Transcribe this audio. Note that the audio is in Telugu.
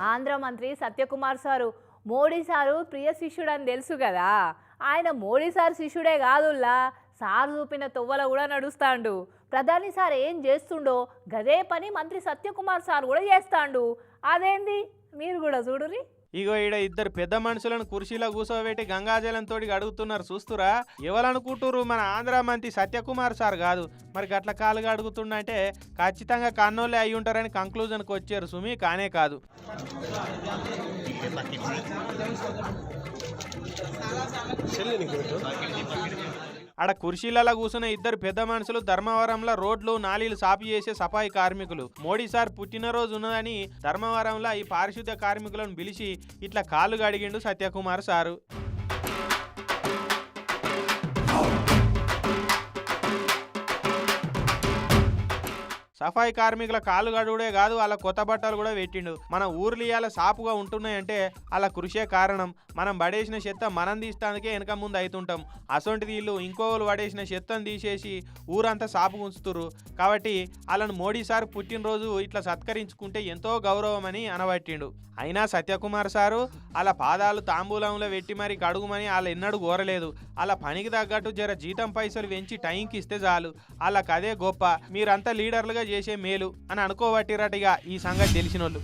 ఆంధ్ర మంత్రి సత్యకుమార్ సారు. మోడీ సారు ప్రియ శిష్యుడు అని తెలుసు కదా. ఆయన మోడీ సార్ శిష్యుడే కాదుల్లా. సార్ చూపిన తొవ్వల కూడా నడుస్తాండు. ప్రధాని సార్ ఏం చేస్తుండో గదే పని మంత్రి సత్యకుమార్ సార్ కూడా చేస్తాండు. అదేంది? మీరు కూడా చూడురి ఇగో ఈడ ఇద్దరు పెద్ద మనుషులను కుర్చీలో కూర్చోబెట్టి గంగాజలంతో అడుగుతున్నారు చూస్తురా? ఎవరనుకుంటురు మన ఆంధ్ర మంత్రి సత్యకుమార్ సార్ కాదు. మరి గట్ల కాలుగా అడుగుతుండంటే ఖచ్చితంగా కన్నోళ్ళే అయి ఉంటారని కంక్లూజన్కి వచ్చారు సుమి కానే కాదు. ఆడ కుర్చీలలో కూర్చున్న ఇద్దరు పెద్ద మనుషులు ధర్మవరంలో రోడ్లు నాలీలు సాపి చేసే సఫాయి కార్మికులు. మోడీ సార్ పుట్టినరోజు ఉన్నదని ధర్మవరంలో ఈ పారిశుద్ధ్య కార్మికులను పిలిచి ఇట్లా కాళ్ళు గడిగిండు సత్యకుమార్ సారు. సఫాయి కార్మికుల కాళ్ళు గడువుడే కాదు వాళ్ళ కొత్త బట్టలు కూడా పెట్టిండు. మన ఊర్లు ఇవాళ సాపుగా ఉంటున్నాయంటే వాళ్ళ కృషే కారణం. మనం పడేసిన చెత్త మనం తీస్తానికే వెనక ముందు అవుతుంటాం అసొంటిది వీళ్ళు ఇంకోళ్ళు పడేసిన చెత్తను తీసేసి ఊరంతా సాపు ఉంచుతురు కాబట్టి వాళ్ళని మోడీ సార్ పుట్టినరోజు ఇట్లా సత్కరించుకుంటే ఎంతో గౌరవం అని అనబట్టిండు. అయినా సత్యకుమార్ సారు వాళ్ళ పాదాలు తాంబూలంలో పెట్టి మరి కడుగుమని వాళ్ళు ఎన్నడూ కోరలేదు. అలా పనికి తగ్గట్టు జర జీతం పైసలు పెంచి టైంకి ఇస్తే చాలు. వాళ్ళకి అదే గొప్ప. మీరంతా లీడర్లుగా చేసే మేలు అని అనుకోబట్టిరటిగా ఈ సంగతి తెలిసినోళ్ళు.